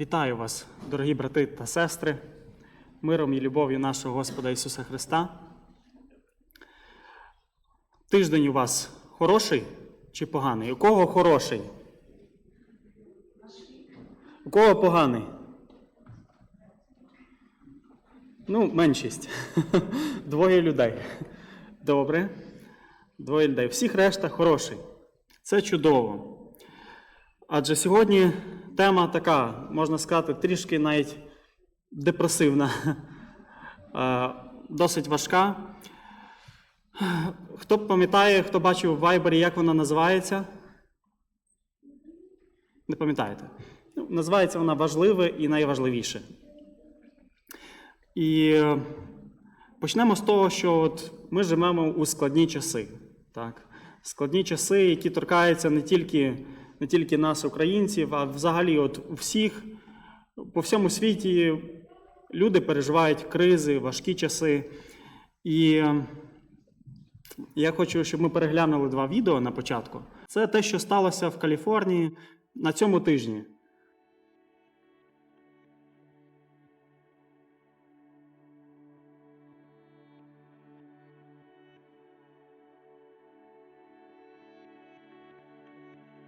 Вітаю вас, дорогі брати та сестри, миром і любов'ю нашого Господа Ісуса Христа. Тиждень у вас хороший чи поганий? У кого хороший? У кого поганий? Ну, меншість. Двоє людей. Добре. Двоє людей. Всіх решта хороший. Це чудово. Адже сьогодні тема така, можна сказати, трішки навіть депресивна, Е, досить важка. Хто пам'ятає, хто бачив в Вайбері, як вона називається? Не пам'ятаєте? Ну, Називається вона важливе і найважливіше. І е, почнемо з того, що от ми живемо у складні часи. Так? Складні часи, які торкаються не тільки, не тільки нас, українців, а взагалі от всіх по всьому світі люди переживають кризи, важкі часи. І я хочу, щоб ми переглянули два відео на початку. Це те, що сталося в Каліфорнії на цьому тижні.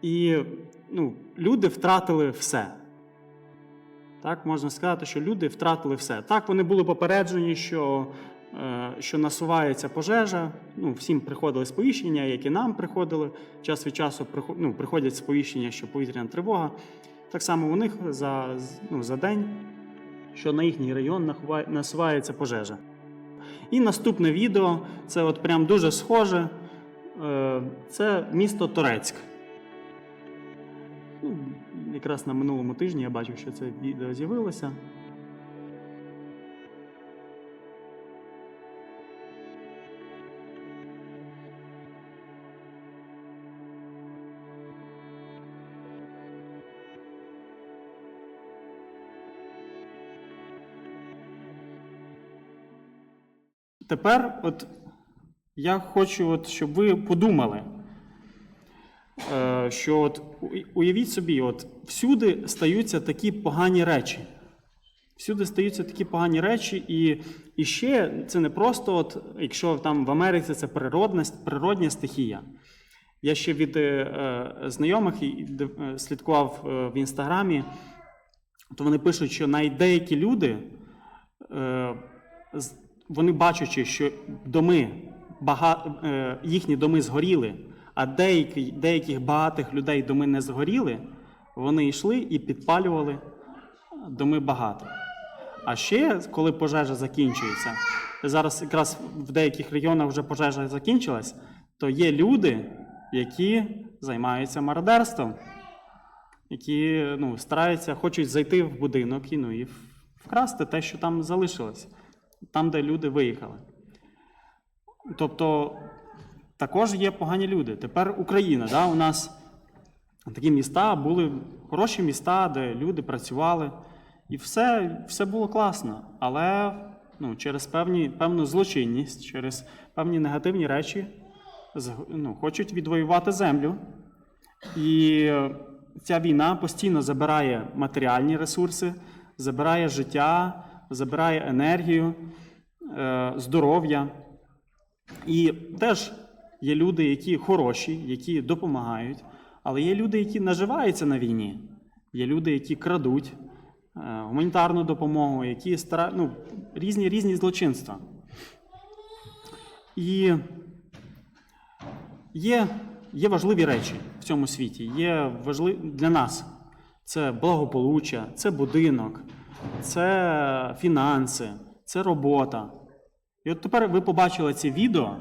І ну, люди втратили все. Так, можна сказати, що люди втратили все. Так, вони були попереджені, що, е, що насувається пожежа. Ну, всім приходили сповіщення, як і нам приходили. Час від часу ну, приходять сповіщення, що повітряна тривога. Так само у них за, ну, за день, що на їхній район насувається пожежа. І наступне відео це от прям дуже схоже. Е, Це місто Торецьк. Ну, якраз на минулому тижні я бачив, що це відео з'явилося. Тепер от я хочу, от, щоб ви подумали, що от уявіть собі, от всюди стаються такі погані речі. Всюди стаються такі погані речі, і, і ще це не просто, от, якщо там в Америці це природна, природня стихія. Я ще від е, е, знайомих е, слідкував е, в інстаграмі, то вони пишуть, що навіть деякі люди, е, вони бачачи, що доми, бага, е, їхні доми згоріли, а деякі, деяких багатих людей доми не згоріли, вони йшли і підпалювали доми багатих. А ще, коли пожежа закінчується, зараз якраз в деяких регіонах вже пожежа закінчилась, то є люди, які займаються мародерством, які ну, стараються, хочуть зайти в будинок і, ну, і вкрасти те, що там залишилось, там, де люди виїхали. Тобто також є погані люди. Тепер Україна. Да? У нас такі міста були хороші міста, де люди працювали, і все, все було класно. Але ну, через певні, певну злочинність, через певні негативні речі ну, хочуть відвоювати землю. І ця війна постійно забирає матеріальні ресурси, забирає життя, забирає енергію, е, здоров'я. І теж є люди, які хороші, які допомагають, але є люди, які наживаються на війні. Є люди, які крадуть е, гуманітарну допомогу, які стара... ну, різні різні злочинства. І є, є важливі речі в цьому світі. Є важливі для нас. Це благополуччя, це будинок, це фінанси, це робота. І от тепер ви побачили ці відео.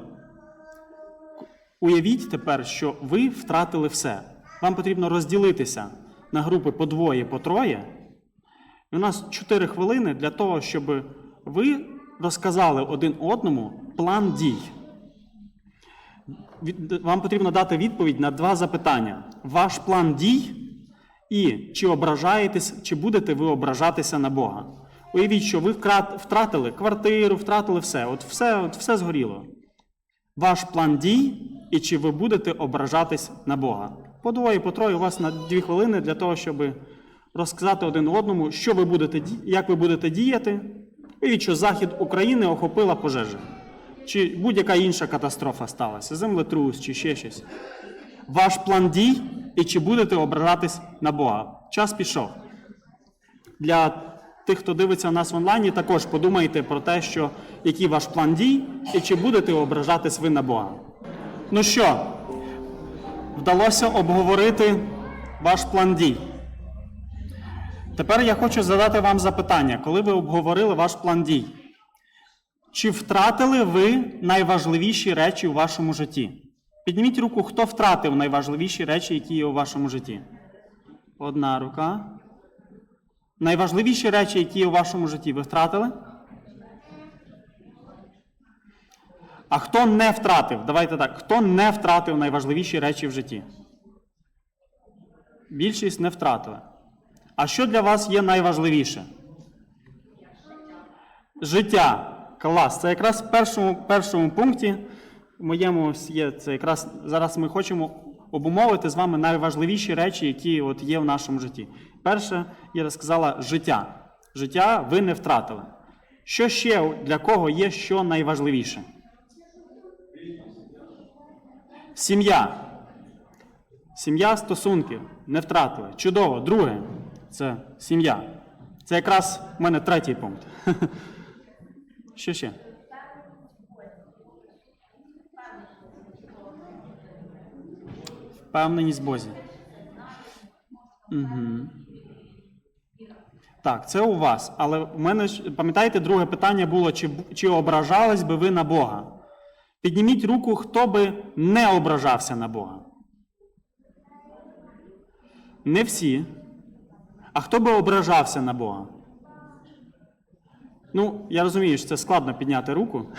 Уявіть тепер, що ви втратили все. Вам потрібно розділитися на групи по двоє, по троє. І у нас 4 хвилини для того, щоб ви розказали один одному план дій. Вам потрібно дати відповідь на два запитання: ваш план дій і чи ображаєтесь, чи будете ви ображатися на Бога. Уявіть, що ви втратили квартиру, втратили все. От все, от все згоріло. Ваш план дій і чи ви будете ображатись на Бога. По двоє, по троє у вас на дві хвилини для того, щоб розказати один одному, що ви будете, як ви будете діяти. Уявіть, що захід України охопила пожежа. Чи будь-яка інша катастрофа сталася, землетрус чи ще щось. Ваш план дій і чи будете ображатись на Бога. Час пішов. Для тих, хто дивиться нас в онлайні, також подумайте про те, що який ваш план дій і чи будете ображатись ви на Бога. Ну що, вдалося обговорити ваш план дій. Тепер я хочу задати вам запитання, коли ви обговорили ваш план дій. Чи втратили ви найважливіші речі у вашому житті? Підніміть руку, хто втратив найважливіші речі, які є у вашому житті. Одна рука. Найважливіші речі, які є у вашому житті, ви втратили? А хто не втратив? Давайте так. Хто не втратив найважливіші речі в житті? Більшість не втратили. А що для вас є найважливіше? Життя. Клас. Це якраз в першому, першому пункті в моєму є це якраз зараз ми хочемо обумовити з вами найважливіші речі, які от є в нашому житті. Перше, я сказала життя. Життя ви не втратили. Що ще для кого є що найважливіше? Сім'я. Сім'я стосунки не втратили. Чудово. Друге це сім'я. Це якраз в мене третій пункт. Що ще? Впевненість Бозі. Угу. Так, це у вас. Але в мене пам'ятаєте, друге питання було, чи, чи ображались би ви на Бога? Підніміть руку, хто би не ображався на Бога. Не всі. А хто би ображався на Бога? Ну, я розумію, що це складно підняти руку.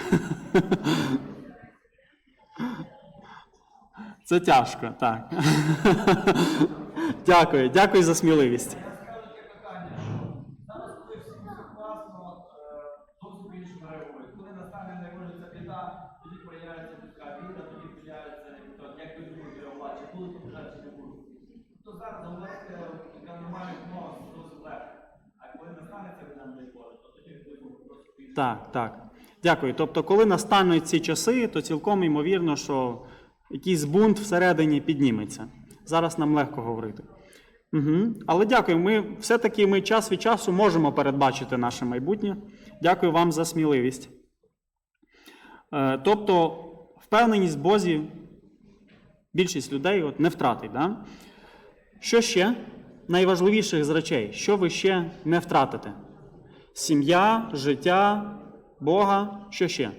Це тяжко, так. Дякую, дякую за сміливість. Зараз, коли всі класно, зовсім по-іншому реагують. Коли настане народиться біда, тоді проявляється така біда, тоді проявляється, то, як ви будете реагувати, чи будуть побажати, чи не будуть. То зараз говорити така нормальна мова, досить легко. А коли настане ця біда не відбувається, то тоді будемо просто по-іншому. Так, так. Дякую. Тобто, коли настануть ці часи, то цілком ймовірно, що якийсь бунт всередині підніметься. Зараз нам легко говорити. Угу. Але дякую. Ми все-таки ми час від часу можемо передбачити наше майбутнє. Дякую вам за сміливість. Е, тобто, впевненість в Бозі більшість людей от, не втратить. Да? Що ще? Найважливіших з речей, що ви ще не втратите? Сім'я, життя, Бога, що ще?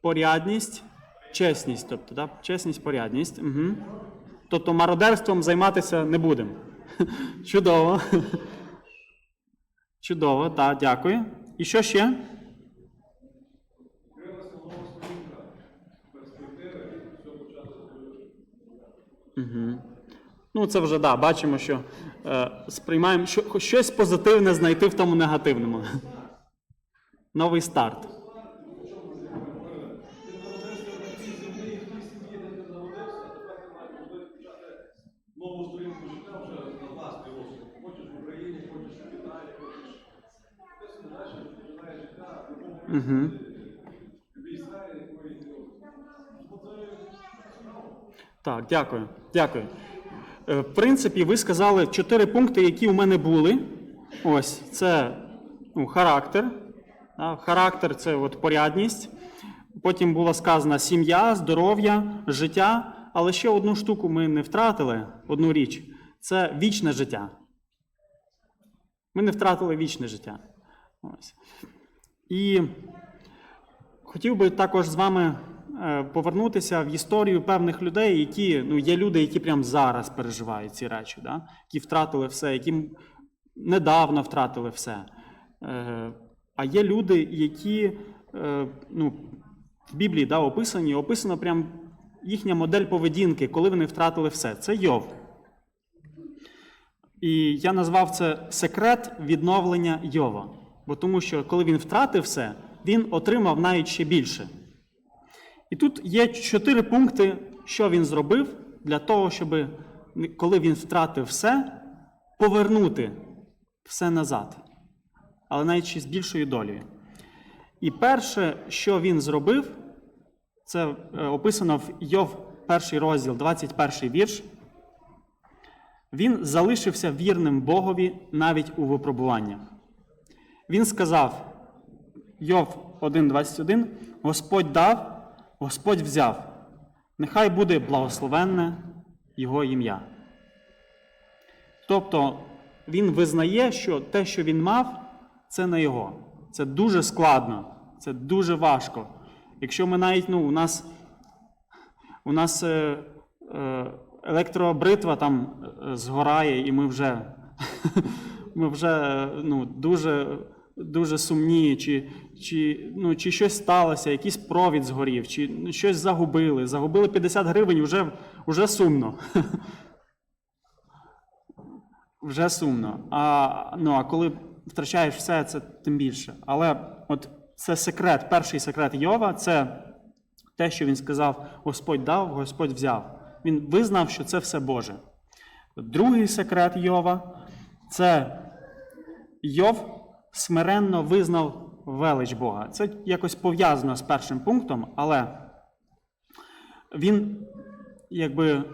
Порядність, чесність, тобто, да? чесність, порядність. Угу. Тобто мародерством займатися не будемо. Чудово. Чудово, так, дякую. І що ще? Угу. Ну, це вже да, бачимо, що е, сприймаємо що, щось позитивне знайти в тому негативному. Новий старт. Угу. Так, дякую. Дякую. Е, В принципі, ви сказали чотири пункти, які у мене були. Ось це ну, характер. Характер це от порядність. Потім було сказано сім'я, здоров'я, життя. Але ще одну штуку ми не втратили, одну річ це вічне життя. Ми не втратили вічне життя. Ось. І хотів би також з вами е, повернутися в історію певних людей, які ну, є люди, які прямо зараз переживають ці речі, да? які втратили все, які недавно втратили все. А є люди, які е, ну, в Біблії да, описані, описано прям їхня модель поведінки, коли вони втратили все. Це Йов. І я назвав це секрет відновлення Йова. Бо тому що коли він втратив все, він отримав навіть ще більше. І тут є чотири пункти, що він зробив для того, щоб коли він втратив все, повернути все назад, але навіть з більшою долею. І перше, що він зробив, це е, описано в Йов, перший розділ, 21 вірш. Він залишився вірним Богові навіть у випробуваннях. Він сказав: Йов 1,21: Господь дав, Господь взяв. Нехай буде благословенне Його ім'я. Тобто він визнає, що те, що він мав, це не його. Це дуже складно, це дуже важко. Якщо ми навіть, ну, у нас, у нас е, е, електробритва там е, згорає, і ми вже, ми вже е, ну, дуже, дуже сумні, чи, чи, ну, чи щось сталося, якийсь провід згорів, чи щось загубили. Загубили 50 гривень, вже, вже сумно. Вже сумно. А, ну, а коли втрачаєш все, це тим більше. Але от це секрет, перший секрет Йова це те, що він сказав: Господь дав, Господь взяв. Він визнав, що це все Боже. Другий секрет Йова це Йов смиренно визнав велич Бога. Це якось пов'язано з першим пунктом, але він, якби е,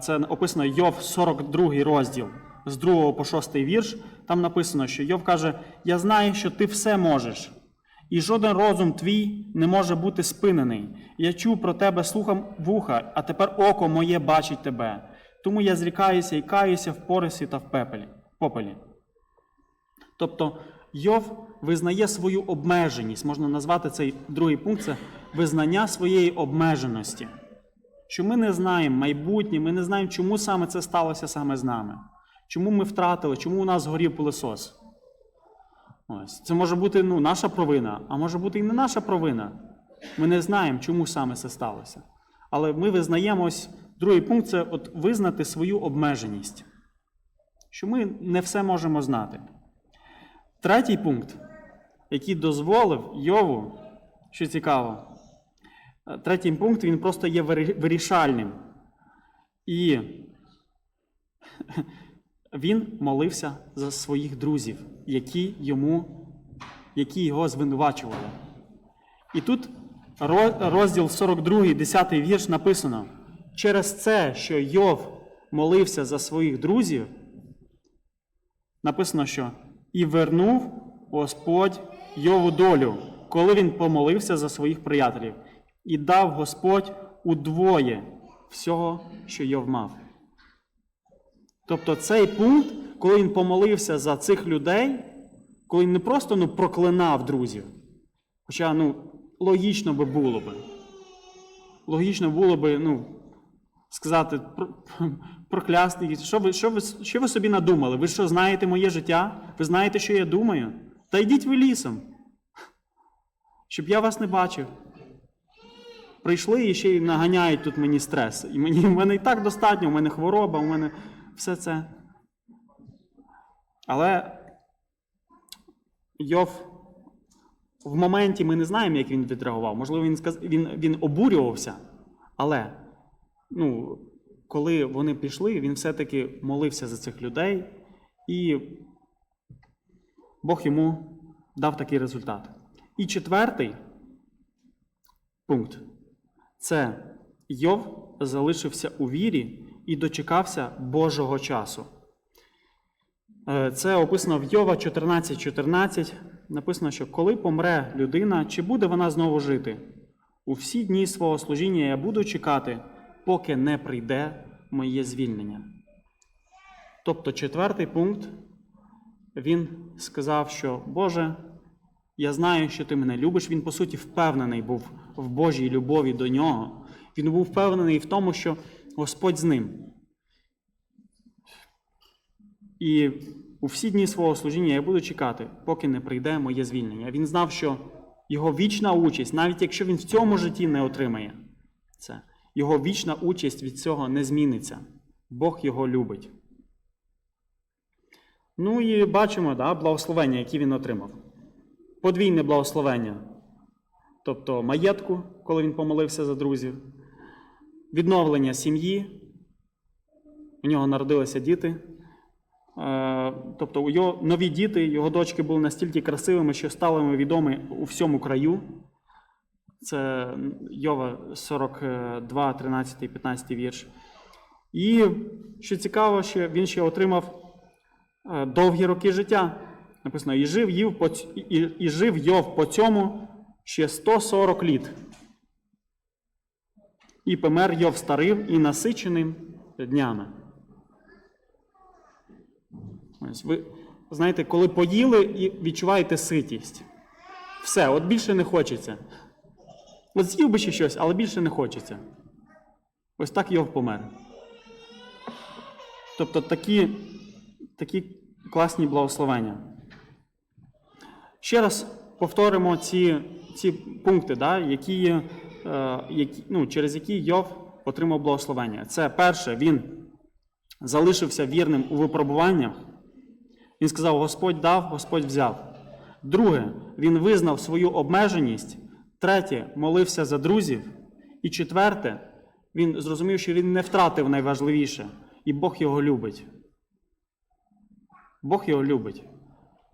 це описано Йов 42 розділ з 2 по 6 вірш. Там написано, що Йов каже: Я знаю, що ти все можеш, і жоден розум твій не може бути спинений. Я чув про тебе слухом вуха, а тепер око моє бачить тебе. Тому я зрікаюся і каюся в порисі та в пепелі, попелі. Тобто Йов визнає свою обмеженість, можна назвати цей другий пункт це визнання своєї обмеженості. Що ми не знаємо майбутнє, ми не знаємо, чому саме це сталося саме з нами. Чому ми втратили, чому у нас згорів пилосос. Ось. Це може бути ну, наша провина, а може бути і не наша провина. Ми не знаємо, чому саме це сталося. Але ми визнаємо другий пункт це от визнати свою обмеженість, що ми не все можемо знати. Третій пункт, який дозволив Йову, що цікаво, е, третій пункт він просто є вирішальним. І він молився за своїх друзів, які, йому, які його звинувачували. І тут розділ 42, 10 вірш написано: через це, що Йов молився за своїх друзів, написано, що і вернув Господь Йову долю, коли він помолився за своїх приятелів, і дав Господь удвоє всього, що Йов мав. Тобто цей пункт, коли він помолився за цих людей, коли він не просто ну, проклинав друзів, хоча ну, логічно би було би. Логічно було би ну, сказати, «Про- проклясти, їх». що ви, що, ви, що ви собі надумали? Ви що, знаєте моє життя? Ви знаєте, що я думаю? Та йдіть ви лісом, щоб я вас не бачив. Прийшли і ще й наганяють тут мені стрес. І мені, в мене і так достатньо, у мене хвороба, у мене все це. Але Йов в моменті ми не знаємо, як він відреагував. Можливо, він, сказ... він, він обурювався, але ну, коли вони пішли, він все-таки молився за цих людей, і Бог йому дав такий результат. І четвертий пункт це Йов залишився у вірі і дочекався Божого часу. Е, Це описано в Йова 14.14. 14. Написано, що коли помре людина, чи буде вона знову жити? У всі дні свого служіння я буду чекати, поки не прийде моє звільнення. Тобто, четвертий пункт, він сказав, що Боже, я знаю, що ти мене любиш. Він, по суті, впевнений був в Божій любові до нього. Він був впевнений в тому, що Господь з ним. І у всі дні свого служіння я буду чекати, поки не прийде моє звільнення. Він знав, що його вічна участь, навіть якщо він в цьому житті не отримає це, його вічна участь від цього не зміниться. Бог його любить. Ну і бачимо да, благословення, які він отримав. Подвійне благословення. Тобто маєтку, коли він помолився за друзів, відновлення сім'ї, у нього народилися діти. Е, тобто його нові діти, його дочки були настільки красивими, що стали відомі у всьому краю. Це Йова 42, 13, 15 вірш. І що цікаво, що він ще отримав е, довгі роки життя. Написано, і жив, їв Йов по цьому ще 140 літ. І помер Йов старим і насиченим днями. Ось ви знаєте, коли поїли і відчуваєте ситість. Все, от більше не хочеться. От з'їв би ще щось, але більше не хочеться. Ось так Йов помер. Тобто такі, такі класні благословення. Ще раз повторимо ці, ці пункти, да, які, е, які, ну, через які Йов отримав благословення. Це перше, він залишився вірним у випробуваннях. Він сказав: Господь дав, Господь взяв. Друге, він визнав свою обмеженість. Третє, молився за друзів. І четверте, він зрозумів, що він не втратив найважливіше, і Бог його любить. Бог його любить.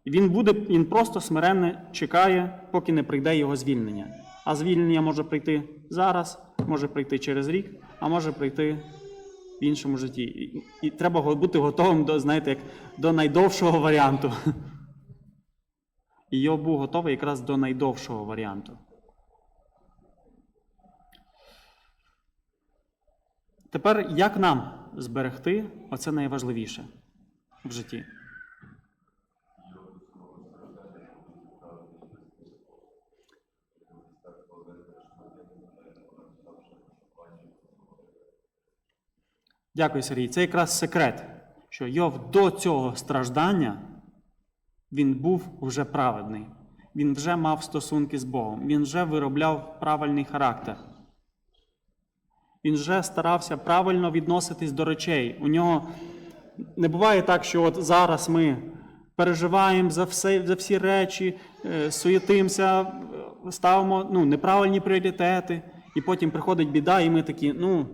Він буде, він просто смиренно чекає, поки не прийде його звільнення. А звільнення може прийти зараз, може прийти через рік, а може прийти в іншому житті. І, і треба бути готовим до, знаєте, як до найдовшого варіанту. І Йов був готовий якраз до найдовшого варіанту. Тепер як нам зберегти оце найважливіше в житті? Дякую, Сергій. Це якраз секрет, що Йов до цього страждання він був вже праведний. Він вже мав стосунки з Богом, він вже виробляв правильний характер. Він вже старався правильно відноситись до речей. У нього не буває так, що от зараз ми переживаємо за, все, за всі речі, е, суєтимося, е, ставимо ну, неправильні пріоритети, і потім приходить біда, і ми такі, ну,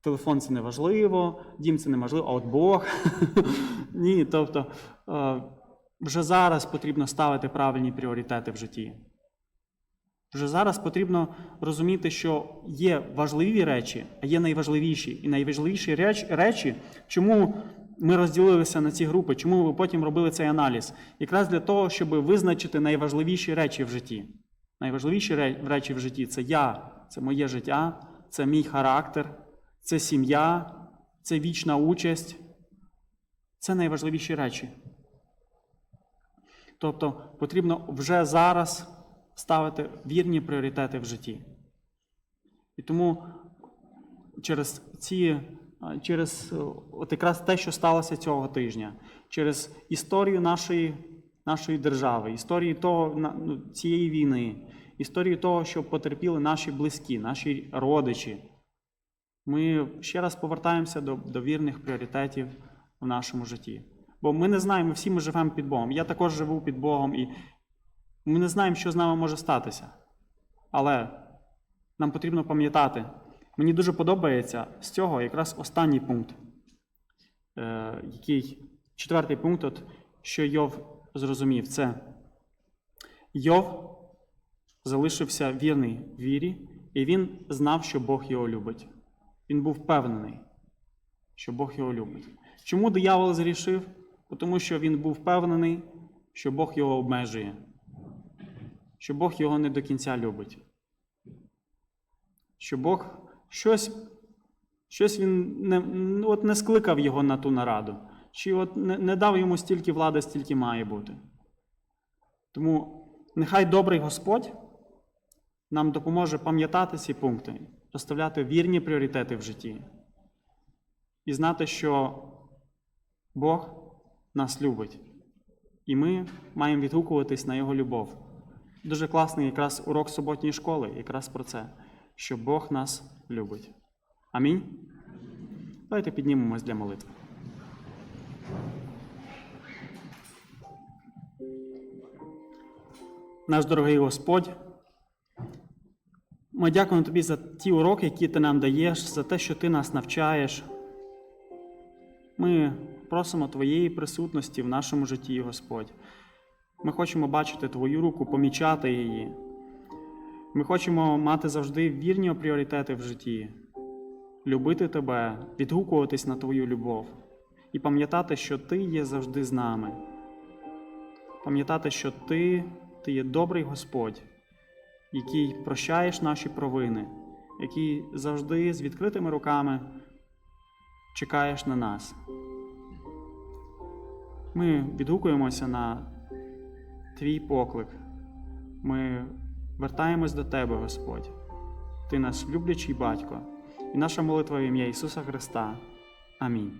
телефон це не важливо, дім це не важливо, а от Бог. Ні, тобто е, вже зараз потрібно ставити правильні пріоритети в житті. Вже зараз потрібно розуміти, що є важливі речі, а є найважливіші. І найважливіші реч, речі, чому ми розділилися на ці групи, чому ви потім робили цей аналіз? Якраз для того, щоб визначити найважливіші речі в житті. Найважливіші речі в житті це я, це моє життя, це мій характер, це сім'я, це вічна участь. Це найважливіші речі. Тобто потрібно вже зараз ставити вірні пріоритети в житті. І тому через ці, через е, от якраз те, що сталося цього тижня, через історію нашої, нашої держави, історію того, ну, цієї війни, історію того, що потерпіли наші близькі, наші родичі, ми ще раз повертаємося до, вірних пріоритетів в нашому житті. Бо ми не знаємо, всі ми живемо під Богом. Я також живу під Богом, і ми не знаємо, що з нами може статися. Але нам потрібно пам'ятати, мені дуже подобається з цього якраз останній пункт, е, який четвертий пункт, от, що Йов зрозумів, це Йов залишився вірний вірі, і він знав, що Бог його любить. Він був впевнений, що Бог його любить. Чому диявол зрішив? Тому що він був впевнений, що Бог його обмежує, що Бог його не до кінця любить. Що Бог щось, щось він не, ну, от не скликав його на ту нараду, чи от не, не дав йому стільки влади, стільки має бути. Тому нехай добрий Господь нам допоможе пам'ятати ці пункти, розставляти вірні пріоритети в житті і знати, що Бог нас любить, і ми маємо відгукуватись на Його любов. Дуже класний якраз урок суботньої школи, якраз про це, що Бог нас любить. Амінь. Давайте піднімемось для молитви. Наш дорогий Господь, ми дякуємо Тобі за ті уроки, які ти нам даєш, за те, що ти нас навчаєш. Ми просимо Твоєї присутності в нашому житті, Господь. Ми хочемо бачити Твою руку, помічати її. Ми хочемо мати завжди вірні пріоритети в житті, любити Тебе, відгукуватись на Твою любов і пам'ятати, що Ти є завжди з нами. Пам'ятати, що Ти, Ти є добрий Господь, який прощаєш наші провини, який завжди з відкритими руками чекаєш на нас. Ми відгукуємося на Твій поклик. Ми вертаємось до Тебе, Господь. Ти наш люблячий батько, і наша молитва в ім'я Ісуса Христа. Амінь.